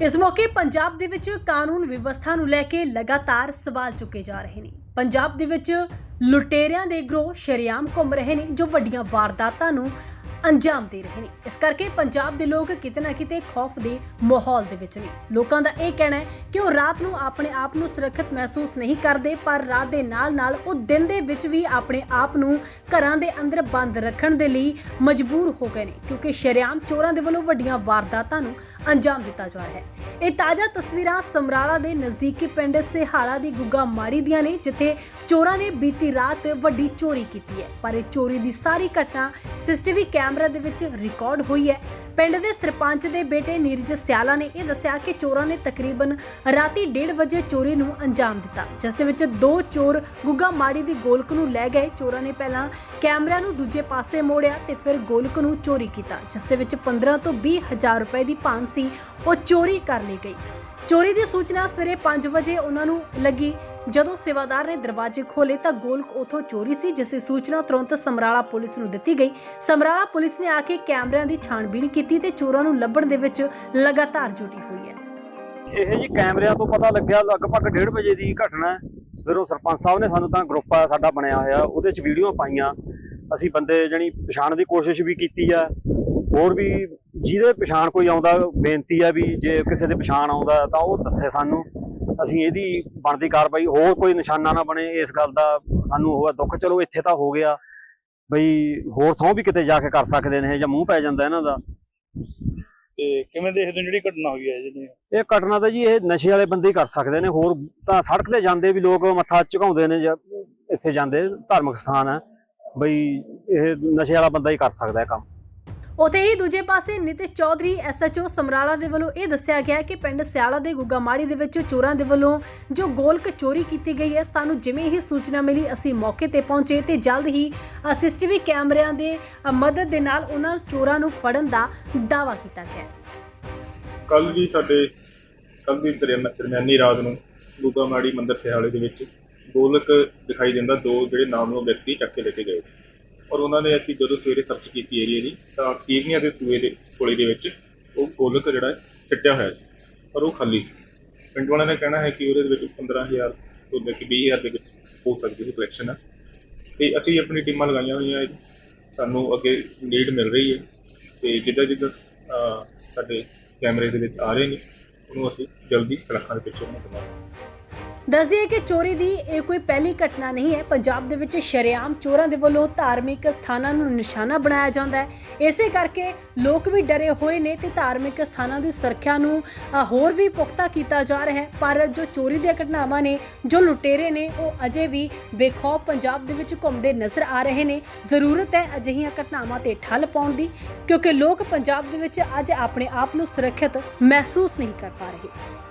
ਇਸ ਮੌਕੇ ਪੰਜਾਬ ਦੇ ਵਿੱਚ ਕਾਨੂੰਨ ਵਿਵਸਥਾ ਨੂੰ ਲੈ ਕੇ ਲਗਾਤਾਰ ਸਵਾਲ ਚੁੱਕੇ ਜਾ ਰਹੇ ਨੇ। ਪੰਜਾਬ ਦੇ ਵਿੱਚ ਲੁਟੇਰਿਆਂ ਦੇ ਗਰੋਹ ਸ਼ਰੇਆਮ ਘੁੰਮ ਰਹੇ ਨੇ, ਜੋ ਵੱਡੀਆਂ ਵਾਰਦਾਤਾਂ ਨੂੰ ਅੰਜਾਮ ਦੇ ਰਹੇ ਨੇ। ਇਸ ਕਰਕੇ ਪੰਜਾਬ ਦੇ ਲੋਕ ਕਿਤੇ ਨਾ ਕਿਤੇ ਖੌਫ ਦੇ ਮਾਹੌਲ ਦੇ ਵਿੱਚ ਨੇ। ਲੋਕਾਂ ਦਾ ਇਹ ਕਹਿਣਾ ਹੈ ਕਿ ਉਹ ਰਾਤ ਨੂੰ ਆਪਣੇ ਆਪ ਨੂੰ ਸੁਰੱਖਿਅਤ ਮਹਿਸੂਸ ਨਹੀਂ ਕਰਦੇ, ਪਰ ਰਾਤ ਦੇ ਨਾਲ-ਨਾਲ ਉਹ ਦਿਨ ਦੇ ਵਿੱਚ ਵੀ ਆਪਣੇ ਆਪ ਨੂੰ ਘਰਾਂ ਦੇ ਅੰਦਰ ਬੰਦ ਰੱਖਣ ਦੇ ਲਈ ਮਜਬੂਰ ਹੋ ਗਏ ਨੇ, ਕਿਉਂਕਿ ਸ਼ਰੇਆਮ ਚੋਰਾਂ ਦੇ ਵੱਲੋਂ ਵੱਡੀਆਂ ਵਾਰਦਾਤਾਂ ਨੂੰ ਅੰਜਾਮ ਦਿੱਤਾ ਜਾ ਰਿਹਾ ਹੈ। ਇਹ ਤਾਜ਼ਾ ਤਸਵੀਰਾਂ ਸਮਰਾਲਾ ਦੇ ਨਜ਼ਦੀਕੀ ਪਿੰਡ ਸਿਹਾਲਾ ਦੀ ਗੁੱਗਾ ਮਾੜੀ ਦੀਆਂ ਨੇ, ਜਿੱਥੇ ਚੋਰਾਂ ਨੇ ਬੀਤੀ ਰਾਤ ਵੱਡੀ ਚੋਰੀ ਕੀਤੀ ਹੈ। ਪਰ ਇਹ ਚੋਰੀ ਦੀ ਸਾਰੀ ਘਟਨਾ ਸੀਸੀਟੀਵੀ ਕੈਮਰਾ ਦੇ ਵਿੱਚ ਰਿਕਾਰਡ ਹੋਈ ਹੈ। ਪਿੰਡ ਦੇ ਸਰਪੰਚ ਦੇ ਬੇਟੇ ਨੀਰਜ ਸਿਆਲਾ ਨੇ ਇਹ ਦੱਸਿਆ ਕਿ ਚੋਰਾਂ ਨੇ ਤਕਰੀਬਨ ਰਾਤੀ 1:30 ਵਜੇ ਚੋਰੀ ਨੂੰ ਅੰਜਾਮ ਦਿੱਤਾ, ਜਿਸ ਦੇ ਵਿੱਚ ਦੋ ਚੋਰ ਗੁੱਗਾ ਮਾੜੀ ਦੀ ਗੋਲਕ ਨੂੰ ਲੈ ਗਏ। ਚੋਰਾਂ ਨੇ ਪਹਿਲਾਂ ਕੈਮਰਿਆਂ ਨੂੰ ਦੂਜੇ ਪਾਸੇ ਮੋੜਿਆ ਤੇ ਫਿਰ ਗੋਲਕ ਨੂੰ ਚੋਰੀ ਕੀਤਾ, ਜਿਸ ਦੇ ਵਿੱਚ 15 ਤੋਂ 20 ਹਜ਼ਾਰ ਰੁਪਏ ਦੀ ਭਾਨ ਸੀ, ਉਹ ਚੋਰੀ ਕਰ ਲਈ ਗਈ। ਚੋਰੀ ਦੀ ਸੂਚਨਾ ਸਵੇਰੇ 5 ਵਜੇ ਉਹਨਾਂ ਨੂੰ ਲੱਗੀ। ਜਦੋਂ ਸੇਵਾਦਾਰ ਨੇ ਦਰਵਾਜ਼ੇ ਖੋਲੇ ਤਾਂ ਗੋਲਕ ਉਥੋਂ ਚੋਰੀ ਸੀ, ਜਿਸ ਦੀ ਸੂਚਨਾ ਤੁਰੰਤ ਸਮਰਾਲਾ ਪੁਲਿਸ ਨੂੰ ਦਿੱਤੀ ਗਈ। ਸਮਰਾਲਾ ਪੁਲਿਸ ਨੇ ਆ ਕੇ ਕੈਮਰਿਆਂ ਦੀ ਛਾਣਬੀਣ ਕੀਤੀ ਤੇ ਚੋਰਾਂ ਨੂੰ ਲੱਭਣ ਦੇ ਵਿੱਚ ਲਗਾਤਾਰ ਜੁਟੀ ਹੋਈ ਹੈ। ਇਹ ਜੀ ਕੈਮਰਿਆਂ ਤੋਂ ਪਤਾ ਲੱਗਿਆ ਲਗਭਗ 1:30 ਵਜੇ ਦੀ ਘਟਨਾ ਹੈ। ਸਵੇਰੋਂ ਸਰਪੰਚ ਸਾਹਿਬ ਨੇ ਸਾਨੂੰ ਤਾਂ ਗਰੁੱਪ ਆ ਸਾਡਾ ਬਣਿਆ ਹੋਇਆ, ਉਹਦੇ 'ਚ ਵੀਡੀਓ ਪਾਈਆਂ। ਅਸੀਂ ਬੰਦੇ ਜਣੀ ਪਛਾਣ ਦੀ ਕੋਸ਼ਿਸ਼ ਵੀ ਕੀਤੀ ਆ, ਹੋਰ ਵੀ ਜਿਹਦੇ ਪਛਾਣ ਕੋਈ ਆਉਂਦਾ ਬੇਨਤੀ ਆ ਵੀ ਜੇ ਕਿਸੇ ਦੇ ਪਛਾਣ ਆਉਂਦਾ ਤਾਂ ਉਹ ਦੱਸੇ ਸਾਨੂੰ। ਅਸੀਂ ਇਹਦੀ ਬਣਦੀ ਕਾਰਵਾਈ ਹੋਰ ਕੋਈ ਨਿਸ਼ਾਨਾ ਨਾ ਬਣੇ ਇਸ ਗੱਲ ਦਾ। ਸਾਨੂੰ ਹੋਇਆ ਦੁੱਖ ਚਲੋ ਇੱਥੇ ਤਾਂ ਹੋ ਗਿਆ। ਬਈ ਹੋਰ ਥਾਂ ਵੀ ਕਿਤੇ ਜਾ ਕੇ ਕਰ ਸਕਦੇ ਨੇ ਜਾਂ ਮੂੰਹ ਪੈ ਜਾਂਦਾ ਇਹਨਾਂ ਦਾ। ਤੇ ਕਿਵੇਂ ਦੇਖਦੇ ਹੋ ਜਿਹੜੀ ਘਟਨਾ ਹੋਈ ਹੈ ਜਿਹਨੇ ਇਹ ਘਟਨਾ ਤਾਂ ਜੀ ਇਹ ਨਸ਼ੇ ਵਾਲੇ ਬੰਦੇ ਹੀ ਕਰ ਸਕਦੇ ਨੇ। ਹੋਰ ਤਾਂ ਸੜਕ ਤੇ ਜਾਂਦੇ ਵੀ ਲੋਕ ਮੱਥਾ ਝੁਕਾਉਂਦੇ ਨੇ ਜਾਂ ਇੱਥੇ ਜਾਂਦੇ ਧਾਰਮਿਕ ਸਥਾਨ ਹੈ। ਬਈ ਇਹ ਨਸ਼ੇ ਵਾਲਾ ਬੰਦਾ ਹੀ ਕਰ ਸਕਦਾ ਇਹ ਕੰਮ। ਉਤੇ ਹੀ ਦੂਜੇ ਪਾਸੇ ਨਿਤਿਸ਼ ਚੌਧਰੀ ਐਸਐਚਓ ਸਮਰਾਲਾ ਦੇ ਵੱਲੋਂ ਇਹ ਦੱਸਿਆ ਗਿਆ ਕਿ ਪਿੰਡ ਸਿਆਲਾ ਦੇ ਗੁੱਗਾਮਾੜੀ ਦੇ ਵਿੱਚ ਚੋਰਾਂ ਦੇ ਵੱਲੋਂ ਜੋ ਗੋਲਕ ਚੋਰੀ ਕੀਤੀ ਗਈ ਹੈ, ਸਾਨੂੰ ਜਿਵੇਂ ਹੀ ਸੂਚਨਾ ਮਿਲੀ, ਅਸੀਂ ਮੌਕੇ ਤੇ ਪਹੁੰਚੇ ਤੇ ਜਲਦ ਹੀ ਸੀਸੀਟੀਵੀ ਕੈਮਰਿਆਂ ਦੇ ਮਦਦ ਦੇ ਨਾਲ ਉਹਨਾਂ ਚੋਰਾਂ ਨੂੰ ਫੜਨ ਦਾ ਦਾਅਵਾ ਕੀਤਾ ਗਿਆ। ਕੱਲ ਵੀ ਸਾਡੇ ਕੱਲ ਦੀ ਦਰਮਿਆ- ਦਰਮਿਆਨੀ ਰਾਤ ਨੂੰ ਗੁੱਗਾਮਾੜੀ ਮੰਦਿਰ ਸਿਹਾਲੇ ਦੇ ਵਿੱਚ ਗੋਲਕ ਦਿਖਾਈ ਦਿੰਦਾ, ਦੋ ਜਿਹੜੇ ਨਾਮਲੋ ਵਿਅਕਤੀ ਚੱਕ ਕੇ ਲੈ ਕੇ ਗਏ। ਔਰ ਉਹਨਾਂ ਨੇ ਅਸੀਂ ਜਦੋਂ ਸਵੇਰੇ ਸਰਚ ਕੀਤੀ ਏਰੀਆ ਦੀ, ਤਾਂ ਕੀਰਨੀਆਂ ਦੇ ਸੂਏ ਦੇ ਕੋਲੇ ਦੇ ਵਿੱਚ ਉਹ ਗੋਲਕ ਜਿਹੜਾ ਹੈ ਸਿੱਟਿਆ ਹੋਇਆ ਸੀ ਪਰ ਉਹ ਖਾਲੀ ਸੀ। ਪਿੰਡ ਵਾਲਿਆਂ ਨੇ ਕਹਿਣਾ ਹੈ ਕਿ ਉਹਦੇ ਵਿੱਚ 15000 ਤੋਂ ਲੈ ਕੇ 20000 ਦੇ ਵਿੱਚ ਹੋ ਸਕਦੀ ਹੈ ਕਲੈਕਸ਼ਨ ਤੇ ਅਸੀਂ ਆਪਣੀ ਟੀਮਾਂ ਲਗਾਈਆਂ ਹੋਈਆਂ ਹੈ। ਸਾਨੂੰ ਅੱਗੇ ਨੀਡ ਮਿਲ ਰਹੀ ਹੈ। ਤੇ ਜਿੱਦਾਂ ਜਿੱਦਾਂ ਸਾਡੇ ਕੈਮਰੇ ਦੇ ਵਿੱਚ ਆ ਰਹੇ ਨੇ, ਉਹਨੂੰ ਅਸੀਂ ਜਲਦੀ ਸੜਕਾਂ ਦੇ ਪਿੱਛੇ ਉਹਨਾਂ ਕਰਾਂਗੇ ਦੱਸਦੀਏ ਕਿ ਚੋਰੀ ਦੀ ਇਹ ਕੋਈ ਪਹਿਲੀ ਘਟਨਾ ਨਹੀਂ ਹੈ। ਪੰਜਾਬ ਦੇ ਵਿੱਚ ਸ਼ਰੇਆਮ ਚੋਰਾਂ ਦੇ ਵੱਲੋਂ ਧਾਰਮਿਕ ਸਥਾਨਾਂ ਨੂੰ ਨਿਸ਼ਾਨਾ ਬਣਾਇਆ ਜਾਂਦਾ ਹੈ। ਇਸੇ ਕਰਕੇ ਲੋਕ ਵੀ ਡਰੇ ਹੋਏ ਨੇ ਤੇ ਧਾਰਮਿਕ ਸਥਾਨਾਂ ਦੀ ਸੁਰੱਖਿਆ ਨੂੰ ਹੋਰ ਵੀ ਪੁਖਤਾ ਕੀਤਾ ਜਾ ਰਿਹਾ ਹੈ। ਪਰ ਜੋ ਚੋਰੀ ਦੀਆਂ ਘਟਨਾਵਾਂ ਨੇ, ਜੋ ਲੁਟੇਰੇ ਨੇ, ਉਹ ਅਜੇ ਵੀ ਬੇਖੌਫ ਪੰਜਾਬ ਦੇ ਵਿੱਚ ਘੁੰਮਦੇ ਨਜ਼ਰ ਆ ਰਹੇ ਨੇ। ਜ਼ਰੂਰਤ ਹੈ ਅਜਿਹੀਆਂ ਘਟਨਾਵਾਂ ਤੇ ਠੱਲ ਪਾਉਣ ਦੀ, ਕਿਉਂਕਿ ਲੋਕ ਪੰਜਾਬ ਦੇ ਵਿੱਚ ਅੱਜ ਆਪਣੇ ਆਪ ਨੂੰ ਸੁਰੱਖਿਅਤ ਮਹਿਸੂਸ ਨਹੀਂ ਕਰ ਪਾ ਰਹੇ।